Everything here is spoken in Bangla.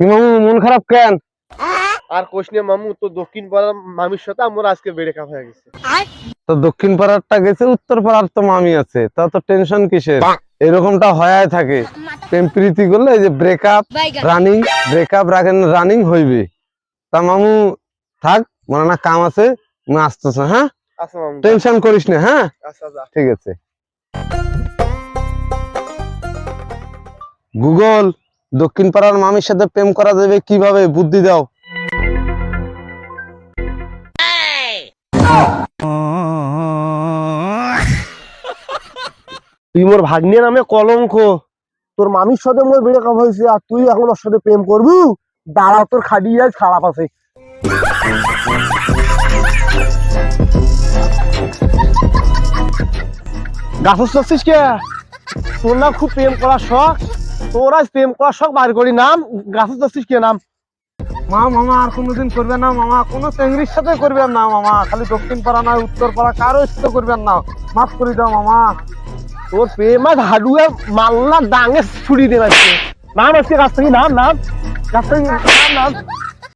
মামু মন খারাপ কেন? আর কোশ নিয়ে মামু তো দক্ষিণ পাড়ার মামির সাথে আমার আজকে বেড়ে কাপ হয়ে গেছে। তো দক্ষিণ পাড়ারটা গেছে উত্তর পাড়ার তো মামি আছে তা তো টেনশন কিসের? এরকমটা হয়ে থাকে। প্রেম প্রীতি করলে এই যে ব্রেকআপ রানিং ব্রেকআপ রাখেন রানিং হইবে। তা মামু থাক মনে না কাম আছে আসতেছে হ্যাঁ? আচ্ছা টেনশন করিস না হ্যাঁ? আচ্ছা ঠিক আছে। গুগল দক্ষিণ পাড়ার মামির সাথে প্রেম করা যাবে কীভাবে? বুদ্ধি দাও। তুই মোর ভাগ্নে নামে কলঙ্ক। তোর মামির সাথে মোর বেড়ে কাপ হয়েছে আর তুই এখন ওর সাথে প্রেম করবি? দাঁড়া, তোর খাটিয়ে যায় খারাপ আছে। গাছস চাচ্ছিস কে? তোর না খুব প্রেম করার শখ। তোর প্রেম করার শখ বার করি নাম গাছে ধরছিস কে নাম। মা মামা আর কোনোদিন করবে না মামা। কোনো চেংড়ির সাথে করবেন না মামা। খালি দক্ষিণ পাড়া নয় উত্তর পাড়া কারও সাথে করবেন না। মাফ করে দাও মামা। তোর প্রেম আজ হাডুয়ে মাল্লা ডাঙে ছুড়ি দেবে নাম আজকে গাছ থেকে নাম নাম। গাছ থেকে নাম নাম।